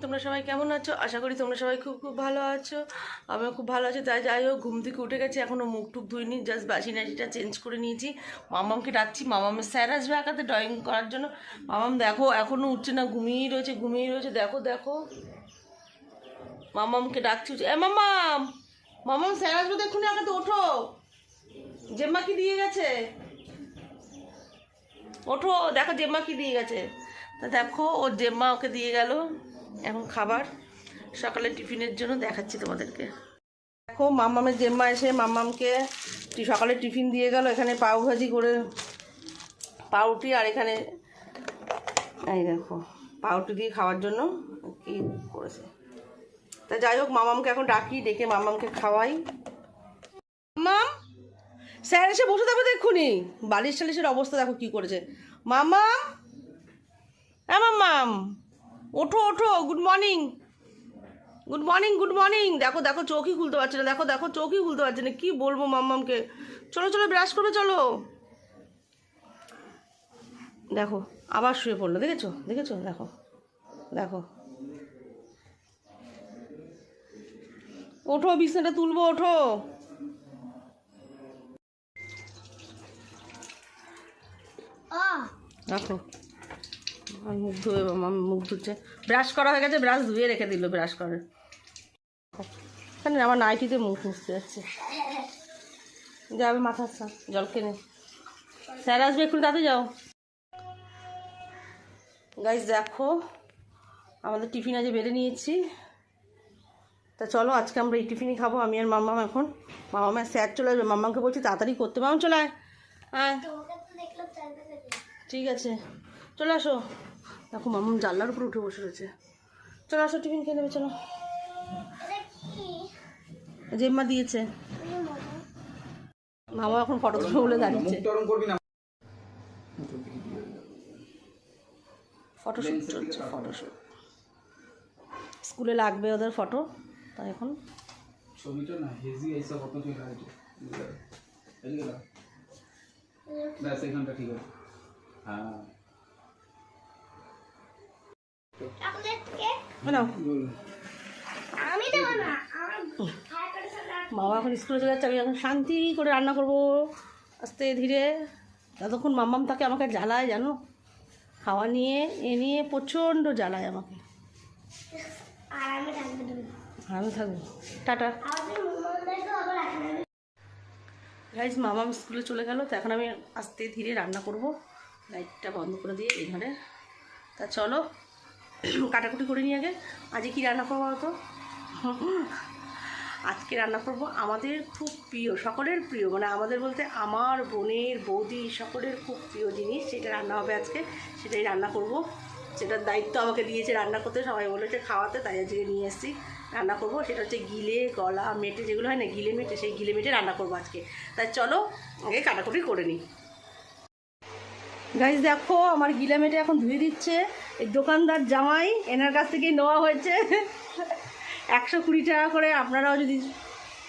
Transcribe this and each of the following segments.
তোমরা সবাই কেমন আছো? আশা করি তোমরা সবাই খুব খুব ভালো আছো। আমিও খুব ভালো আছি। তাই যাই হোক, ঘুম থেকে উঠে গেছি এখনও মুখ টুক ধুইনি জাস্ট বাসি নাচিটা চেঞ্জ করে নিয়েছি। মামামকে ডাকছি মামামের স্যার আসবে আঁকাতে ড্রয়িং করার জন্য। মামাম দেখো এখনও উঠছে না, ঘুমিয়েই রয়েছে ঘুমিয়েই রয়েছে। দেখো দেখো। মামামকে ডাকছি, উঠছে- এ, মামাম! মামাম, স্যার আসবে দেখুন আঁকাতে ওঠো। জেম্মা কি দিয়ে গেছে। ওঠো, দেখো জেম্মা কি দিয়ে গেছে। তা দেখো ওর জেম্মা ওকে দিয়ে গেল। এখন খাবার। সকালে টিফিনের জন্য দেখাচ্ছি তোমাদেরকে। দেখো, মাম্মামের জেম্মা এসে মাম্মামকে টি- সকালে টিফিন দিয়ে গেল। এখানে পাও ভাজি করে পাউরুটি আর এখানে এই দেখো, পাউরুটি দিয়ে খাওয়ার জন্য কি করেছে। তা যাই হোক মামামকে এখন ডাকি, ডেকে মামামকে খাওয়াই। মাম স্যার এসে বসে থাকবে দেখুনি বালিশ টালিশের অবস্থা দেখো কি করেছে। মামা হ্যাঁ মাম্মাম। ওঠো ওঠো good morning good morning good morning দেখো দেখো চোখই খুলতে পারছে না। দেখো দেখো চোখই খুলতে পারছে না। কি বলব মাম্মামকে? চলো চলো ব্রাশ করবে চলো। দেখো আবার শুয়ে পড়ল দেখেছ? দেখেছ? দেখো দেখো। ওঠো বিছনাটা তুলবো ওঠো। রাখো। আমি মুখ ধুয়ে আমি মুখ ধুচ্ছে। ব্রাশ করা হয়ে গেছে ব্রাশ ধুয়ে রেখে দিল ব্রাশ করে। আমার নাইটিতে মুখ মুছতে যাচ্ছে। যাবে মাথা স্নান, জল কেনে স্যার আসবে একটু তাতে যাও। গাইজ দেখো আমাদের টিফিন আজ বেড়ে নিয়েছি। তা চলো আজকে আমরা এই টিফিনই খাব আমি আর মাম্মাম এখন। মামামের স্যার চলে আসবে মাম্মাকে বলছি তাড়াতাড়ি করতে মামাম চলে আয়। আয়। ঠিক আছে। চলে আসো। দেখো মামুন জানলার উপর উঠে বসে রয়েছে। চলে আসো টিফিন খেয়ে নেবে চলো। জেম্মা দিয়েছে। মামা এখন ফটো তুলবে বলে দাঁড়িয়েছে ফটোশ্যুট চলছে ফটোশ্যুট স্কুলে লাগবে ওদের ফটো তাই এখন। ছবিটা না হেজি এইসব এখানটা ঠিক আছে। আমি মামা এখন স্কুলে চলে যাচ্ছে, আমি এখন শান্তি করে রান্না করব। আস্তে ধীরে। ততক্ষণ মাম্মাম তাকে আমাকে জ্বালায়, জানো? খাওয়া নিয়ে, এ নিয়ে প্রচণ্ড জ্বালায় আমাকে। আমি থাকবে। টাটা। গাইজ মামাম স্কুলে চলে গেল, তো এখন আমি আস্তে ধীরে রান্না করব। লাইটটা বন্ধ করে দিয়ে এই ঘরে তা চলো, কাটাকুটি করে নিয়ে আগে। আজকে কি রান্না করব তো আজকে রান্না করব আমাদের খুব প্রিয়, সকলের প্রিয় মানে আমাদের বলতে আমার বোনের বৌদি, সকলের খুব প্রিয় জিনিস সেটা রান্না হবে আজকে, সেটাই রান্না করব। সেটার দায়িত্ব আমাকে দিয়েছে রান্না করতে, সবাই বলেছে খাওয়াতে, তাই আজকে নিয়ে এসেছি রান্না করব। সেটা হচ্ছে গিলে, গলা, মেটে যেগুলো হয় না, গিলে মেটে, সেই গিলে মেটে রান্না করব আজকে। তাই চলো, আগে কাটাকুটি করে নিই। গাইজ দেখো, আমার গিলে মেটে এখন ধুয়ে দিচ্ছে। এই দোকানদার জামাই এনার কাছ থেকেই নেওয়া হয়েছে। একশো কুড়ি টাকা করে আপনারাও যদি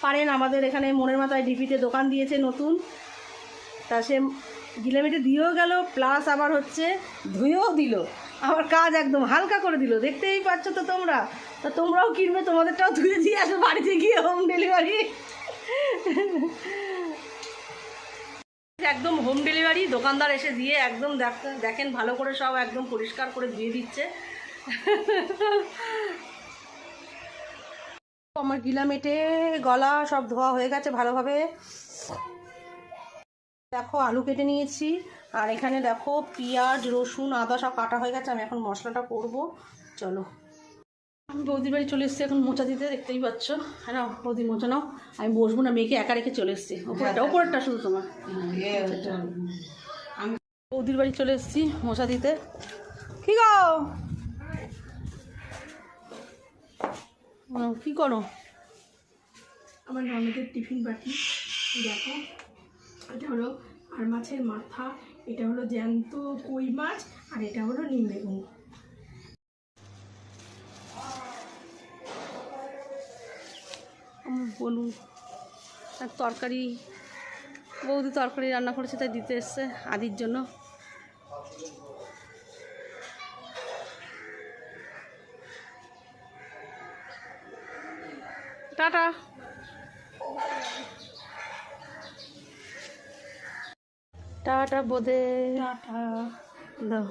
পারেন আমাদের এখানে মনের মাথায় ডিপিতে দোকান দিয়েছে নতুন। তা সে গিলেমেটে দিয়েও গেল প্লাস আবার হচ্ছে ধুয়েও দিল। আবার কাজ একদম হালকা করে দিল। দেখতেই পাচ্ছ তো তোমরা। তা তোমরাও কিনবে, তোমাদেরটাও ধুয়ে দিয়ে আসো বাড়িতে গিয়ে হোম ডেলিভারি একদম হোম ডেলিভারি দোকানদার এসে দিয়ে একদম দেখ- দেখেন ভালো করে সব একদম পরিষ্কার করে ধুয়ে দিচ্ছে। আমার গিলা মেটে, গলা সব ধোয়া হয়ে গেছে ভালোভাবে। দেখো, আলু কেটে নিয়েছি। আর এখানে দেখো, পেঁয়াজ, রসুন, আদা সব কাটা হয়ে গেছে। আমি এখন মশলাটা করব। চলো। আমি বৌদির বাড়ি চলে এসেছি, এখন মোচা দিতে দেখতেই পাচ্ছ। হ্যাঁ বৌদি, মোচা নাও। আমি বসবো না, মেয়েকে একা রেখে চলে এসেছি। ওপরটা ওপরটা শুধু তোমার। আমি বৌদির বাড়ি চলে এসেছি মোচা দিতে। কি গো? কি করো? আমার ননদের টিফিন বাটি দেখো। এটা হলো আর মাছের মাথা, এটা হলো জ্যান্ত কই মাছ, আর এটা হলো নিম বেগুন। বলুন। আর তরকারি বৌদি তরকারি রান্না করেছে তাই দিতে এসছে আদির জন্য। টাটা। টাটা বোধে টাটা। দাও।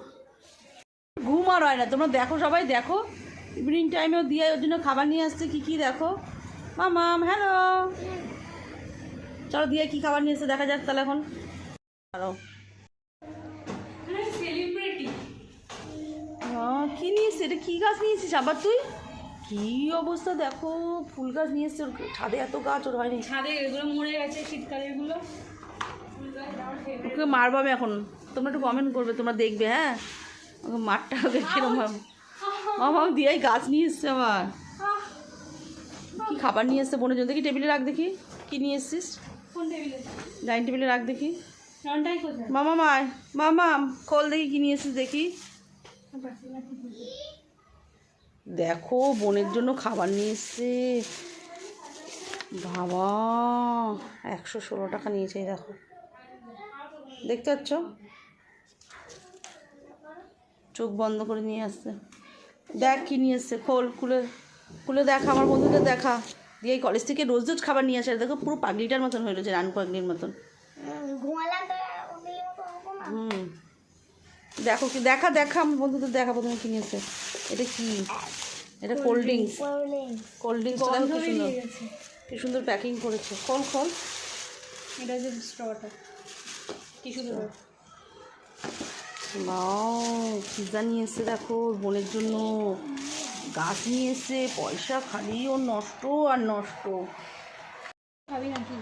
ঘুম আর হয় না তোমরা দেখো সবাই দেখো। ইভিনিং টাইমেও দিয়ে ওর জন্য খাবার নিয়ে আসছে কি কি দেখো? মামাম হ্যালো চলো দিয়ে কি খাবার নিয়ে এসছে দেখা যাক তাহলে এখন। আরও। আহ, কি নিয়েছিস এটা কি গাছ নিয়েছিস আবার তুই? কি অবস্থা দেখো ফুল গাছ নিয়ে এসছে ওর ছাদে এত গাছ ওর হয়নি। ছাদে এগুলো মরে গেছে শীতকালেরগুলো ওকে মারবো আমি এখন। তোমরা একটু কমেন্ট করবে তোমরা দেখবে হ্যাঁ? ওকে মারটা ওকে কিরম ভাবে মামা দিয়ে গাছ নিয়ে এসছে আবার। কি খাবার নিয়ে এসছে বোনের জন্য। দেখি টেবিলে রাখ দেখি কি নিয়ে এসছিস? ডাইনিং টেবিলে রাখ দেখি। মামা মায় মামা খোল দেখি কি নিয়ে এসছিস দেখি। দেখো বোনের জন্য খাবার নিয়ে এসছে। বাবা একশো ষোলো টাকা নিয়েছে দেখো। দেখতে পাচ্ছ? চোখ বন্ধ করে নিয়ে আসছে। দেখ কি নিয়ে এসছে খোল খুলে। খুলে দেখা আমার বন্ধুদের দেখা। দিয়ে এই কলেজ থেকে রোজ রোজ খাবার নিয়ে আসে। দেখো পুরো পাগলিটার মতন হয়ে রয়েছে রান পাগলির মতন। হুম দেখো কি দেখা দেখা আমার বন্ধুদের দেখা প্রথমে কি নিয়েছে? এটা কি? এটা কোল্ড ড্রিঙ্কস কোল্ড ড্রিঙ্কসটা দেখো কি সুন্দর? কি সুন্দর প্যাকিং করেছে। খোল খোল। এটা স্ট্রটা। টিস্যু পেপার বাও পিৎজা নিয়ে এসছে দেখো ওর বোনের জন্য। গাছ নিয়ে এসছে পয়সা খালি ওর নষ্ট আর নষ্ট। খাবি নাকি?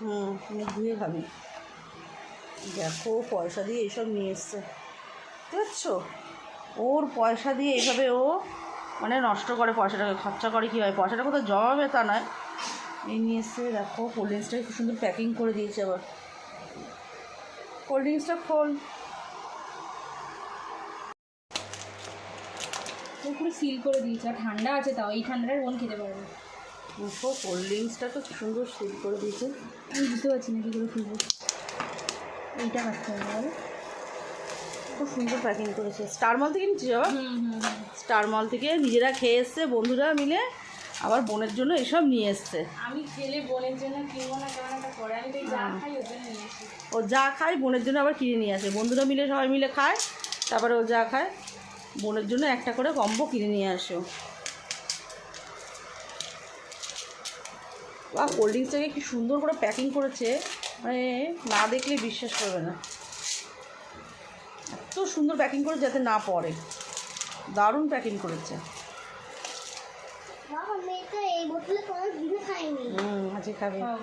হুম মুখ ধুয়ে খাবি। দেখো পয়সা দিয়ে এইসব নিয়ে এসছে। দেখছ ওর পয়সা দিয়ে এইভাবে ও মানে নষ্ট করে পয়সাটাকে খরচা করে কী হয় পয়সাটা কোথাও জমাবে তা নয়। এই নিয়ে এসছে দেখো কোল্ড ড্রিঙ্কসটাকে খুব সুন্দর প্যাকিং করে দিয়েছে আবার। কোল্ড ড্রিঙ্কসটা খোল। পুরো সিল করে দিয়েছে আর ঠান্ডা আছে তাও এই ঠান্ডাটা বোন খেতে পারবে দেখো কোল্ড ড্রিঙ্কসটা তো সুন্দর সিল করে দিয়েছে। আমি বুঝতে পারছি না কী করে খুলবো এইটা কাটতে হবে খুব সুন্দর প্যাকিং করেছে। স্টার মল থেকে নিচ্ছিস বাবা? স্টার মল থেকে নিজেরা খেয়ে এসছে বন্ধুরা মিলে। আবার বোনের জন্য এসব নিয়ে এসছে। আমি খেলে বোনের জন্য কিনবো না কেমন একটা করে আমি তো যা খাই ওর জন্য নিয়ে আসি। ও যা খায় বোনের জন্য আবার কিনে নিয়ে আসে। বন্ধুরা মিলে সবাই মিলে খায় তারপরে ও যা খায়। বোনের জন্য একটা করে কম্বো কিনে নিয়ে আসে। ও। বা কোল্ড ড্রিঙ্কসটাকে কি সুন্দর করে প্যাকিং করেছে। মানে না দেখলে বিশ্বাস করবে না। এত সুন্দর প্যাকিং করে যাতে না পড়ে। দারুণ প্যাকিং করেছে। বাবা মেয়ে তো এই বোতলে কোনো দিনও খাইনি হুম আজকে খাবে। খাও।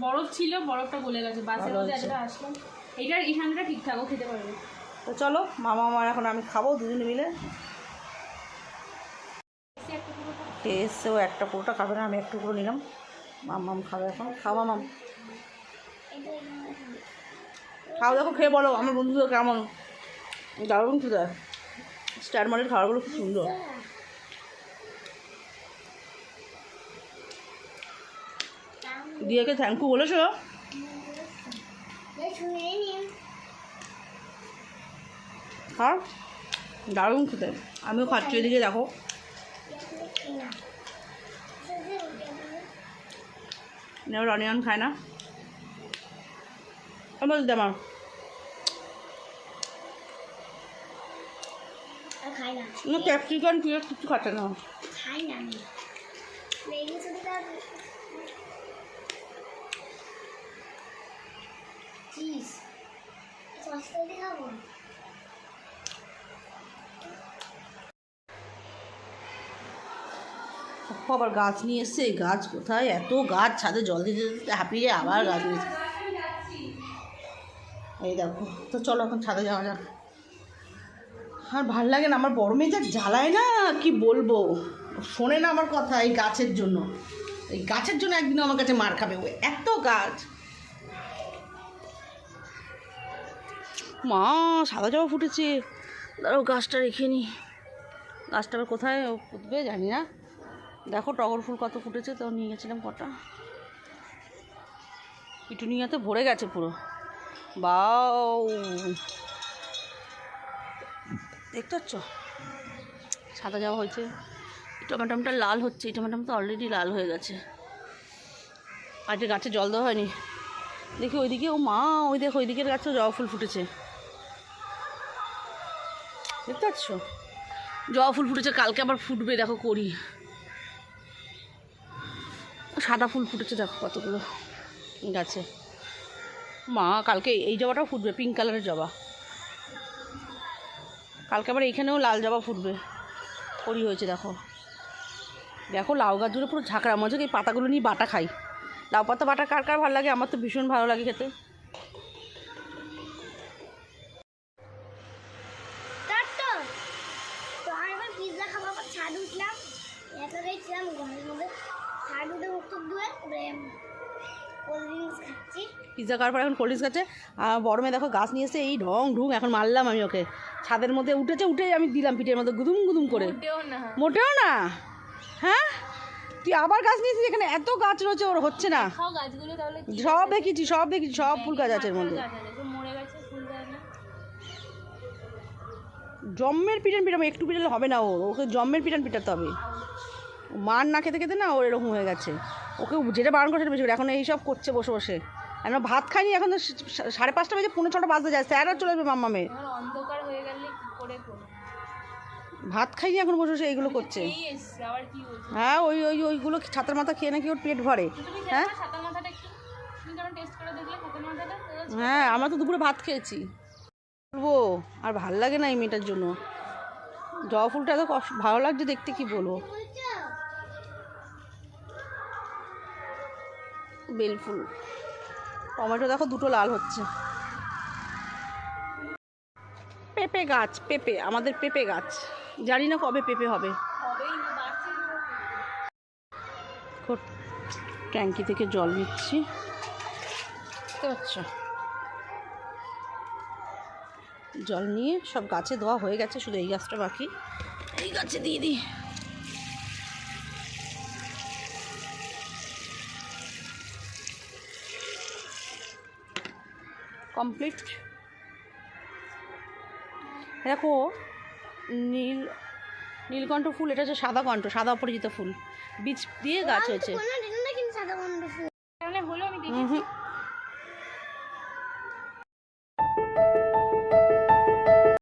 বরফ ছিল বরফটা গলে গেছে। বাসের মধ্যে। আসলাম এইটার এই ঠান্ডাটা ঠিকঠাক ও খেতে পারবে। তো চলো, মামা, আমার এখন আমি খাব, দুজনে মিলে। খেয়ে এসছে ও একটা পুরোটা খাবে না, আমি একটু করে নিলাম। মাম খাবে এখন। খাওয়া মাম। খাও, দেখো, খেয়ে বলো, আমার বন্ধুদের কেমন? দারুণ ক্ষুদা স্টার মালের খাবারগুলো খুব সুন্দর। দিয়াকে থ্যাংক ইউ বলেছ? হ্যাঁ দারুণ খেতে। আমিও খাচ্ছি এদিকে দেখো। অনিয়ন খায় না। আমার দিতে আমার আর ক্যাপসিকাম পিঁয়াজ কিছু খাচ্ছে না। চিজ। সস্তা দিয়ে খাব? আবার গাছ নিয়ে এসছে গাছ কোথায়? এত গাছ, ছাদে জল দিতে দিতে হাঁপিয়ে আবার গাছ নিয়ে এই দেখো, তো চলো এখন ছাদে যাওয়া যাক। আর ভালো লাগে না, আমার বড় মেয়ে যা জ্বালায় না, কি বলব? শোনে না আমার কথা এই গাছের জন্য। এই গাছের জন্য একদিন আমার কাছে মার খাবে ও, এত গাছ। মা, সাদা জবা ফুটেছে। দাঁড়াও, গাছটা রেখে নি। গাছটা আবার কোথায় ফুটবে জানি না। দেখো টগর ফুল কত ফুটেছে, তো নিয়ে গেছিলাম কটা। পিটুনিয়াতে ভরে গেছে পুরো। বাউ দেখতে পাচ্ছ? সাদা যাওয়া হয়েছে। টমেটোমটা লাল হচ্ছে, এই তো অলরেডি লাল হয়ে গেছে। আজকে গাছে জল দেওয়া হয়নি। দেখি ওইদিকে, ও মা, ওই দেখ, ওইদিকের গাছে জবা ফুল ফুটেছে। দেখতে পাচ্ছ? জবা ফুল ফুটেছে, কালকে আবার ফুটবে, দেখো করি। সাদা ফুল ফুটেছে, দেখো কতগুলো গাছে। মা, কালকে এই জবাটাও ফুটবে পিঙ্ক কালারের জবা। কালকে আবার এইখানেও লাল জবা ফুটবে। করি হয়েছে, দেখো। দেখো, লাউ গাছ জুড়ে পুরো ঝাঁকড়া। মজা এই পাতাগুলো নিয়ে বাটা খাই। লাউ পাতা বাটা কার কার ভালো লাগে? আমার তো ভীষণ ভালো লাগে খেতে। উঠলাম। এত দেখছিলাম ঘরের মধ্যে ছাদ উঠে মুখ টুক ধুয়ে কোল্ড ড্রিঙ্কস খাচ্ছি পিৎজা খাওয়ার পর এখন কোল্ড ড্রিঙ্কস খাচ্ছে। আর বড় মেয়ে দেখো গাছ নিয়ে এসে এই ঢং ঢুং এখন মারলাম আমি ওকে। ছাদের মধ্যে উঠেছে উঠে আমি দিলাম পিঠের মধ্যে গুদুম গুদুম করে। মোটেও না। হ্যাঁ? তুই আবার গাছ নিয়েছিস এখানে এত গাছ রয়েছে ওর হচ্ছে না। সব দেখেছি সব দেখেছি সব ফুল গাছ আছে এর মধ্যে। মরে গেছে ফুল জম্মের পিটান পিটাম একটু পিটালে হবে না ওর ওকে জম্মের পিটান পিটাতে হবে। মার না খেতে খেতে না ওর এরকম হয়ে গেছে। ওকে যেটা বারণ করে সেটা বেশি করে। এখন এইসব করছে বসে বসে। এখন ভাত খাইনি এখন তো সাড়ে পাঁচটা বাজে পনেরো ছটা বাজতে যায়। স্যারও চলে আসবে মাম্মামে। মেয়ে অন্ধকার হয়ে গেলে করে ভাত খাইনি এখন বসে বসে এইগুলো করছে। হ্যাঁ ওই ওই ওইগুলো ছাতার মাথা খেয়ে নাকি ওর পেট ভরে? হ্যাঁ? হ্যাঁ আমরা তো দুপুরে ভাত খেয়েছি। বলব আর ভালো লাগে না এই মেয়েটার জন্য। জবা ফুলটা এত ভালো লাগছে দেখতে কি বলব? বুঝছ বেল ফুল। টমেটো দেখো দুটো লাল হচ্ছে। পেঁপে গাছ, পেঁপে, আমাদের পেঁপে গাছ। জানি না কবে পেঁপে হবে। ট্যাঙ্কি থেকে জল নিচ্ছি। পারছ জল নিয়ে সব গাছে দেওয়া হয়ে গেছে, শুধু এই গাছটা বাকি। এই গাছে দিয়ে দিই। কমপ্লিট। দেখো নীল নীলকণ্ঠ ফুল এটা হচ্ছে সাদা কণ্ঠ সাদা অপরিচিত ফুল। বীজ দিয়ে গাছ হয়েছে।